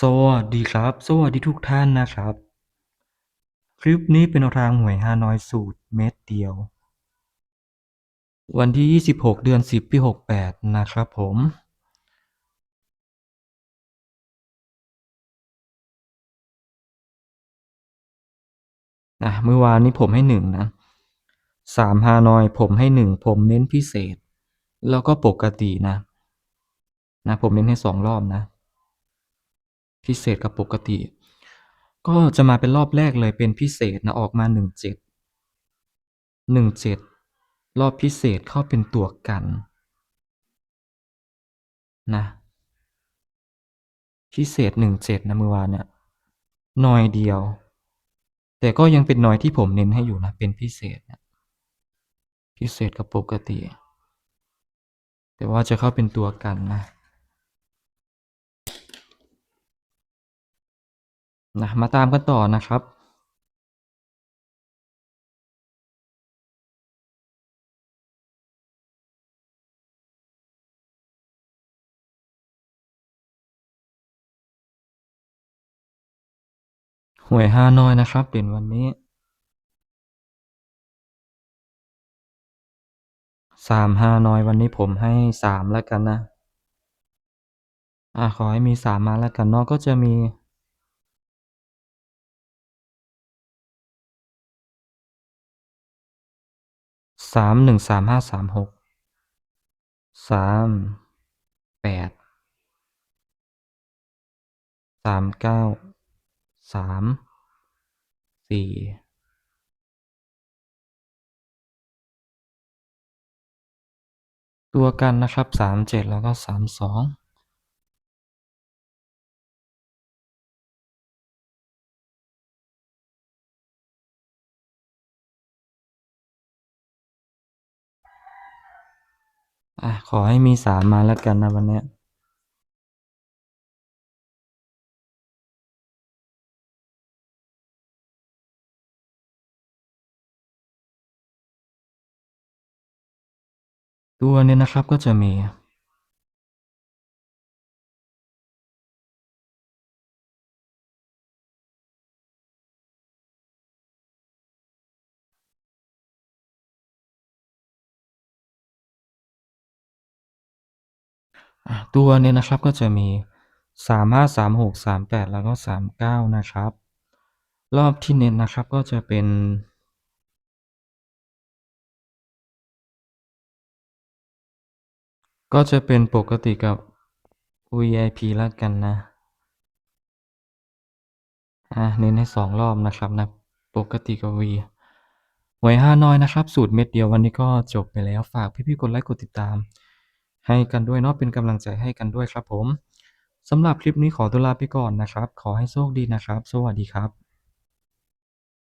สวัสดีครับ สวัสดีทุกท่านนะครับ คลิปนี้เป็นรางหวยฮานอยสูตรเม็ดเดียว วันที่ 26 เดือน 10 ปี 68 นะครับผม อะ เมื่อวานนี้ผมให้หนึ่งนะสามฮานอยผมให้หนึ่งผมเน้นพิเศษ แล้วก็ปกตินะ นะ ผมเน้นให้สองรอบนะ พิเศษกับปกติ ก็จะมาเป็นรอบแรกเลยเป็นพิเศษนะออกมาหนึ่งเจ็ดหนึ่งเจ็ดรอบพิเศษเข้าเป็นตัวกันนะพิเศษหนึ่งเจ็ดนะเมื่อวานเนี่ยหน่อยเดียว แต่ก็ยังเป็นหน่อยที่ผมเน้นให้อยู่นะ เป็นพิเศษนะพิเศษกับปกติ แต่ว่าจะเข้าเป็นตัวกันนะ นะมาตามกันต่อนะครับหวยฮานอยนะครับเด่นวันนี้สามฮานอยวันนี้ผมให้สามแล้วกันนะ อะขอให้มีสามมาแล้วกันเนอกก็จะมี สามหนึ่งสามห้าสามหกสามแปดสามเก้าสามสี่ตัวกันนะครับสามเจ็ดแล้วก็สามสอง อะ ขอให้มีสามมาแล้วกันนะวันนี้ตัวเนี้นะครับก็จะมี อะตัวเนี้ยนะครับก็จะมีสามห้าสามหกสามแปดแล้วก็สามเก้านะครับ รอบที่เน้นนะครับก็จะเป็น ก็จะเป็นปกติกับ VIP แล้วกันนะ อะเน้นให้สองรอบนะครับนะ ปกติกับ V หวยฮาน้อยนะครับ สูตรเม็ดเดียววันนี้ก็จบไปแล้วฝากพี่ๆกดไลค์กดติดตาม ให้กันด้วยเนาะเป็นกำลังใจให้กันด้วยครับผมสำหรับคลิปนี้ขอตัวลาไปก่อนนะครับ ขอให้โชคดีนะครับ สวัสดีครับ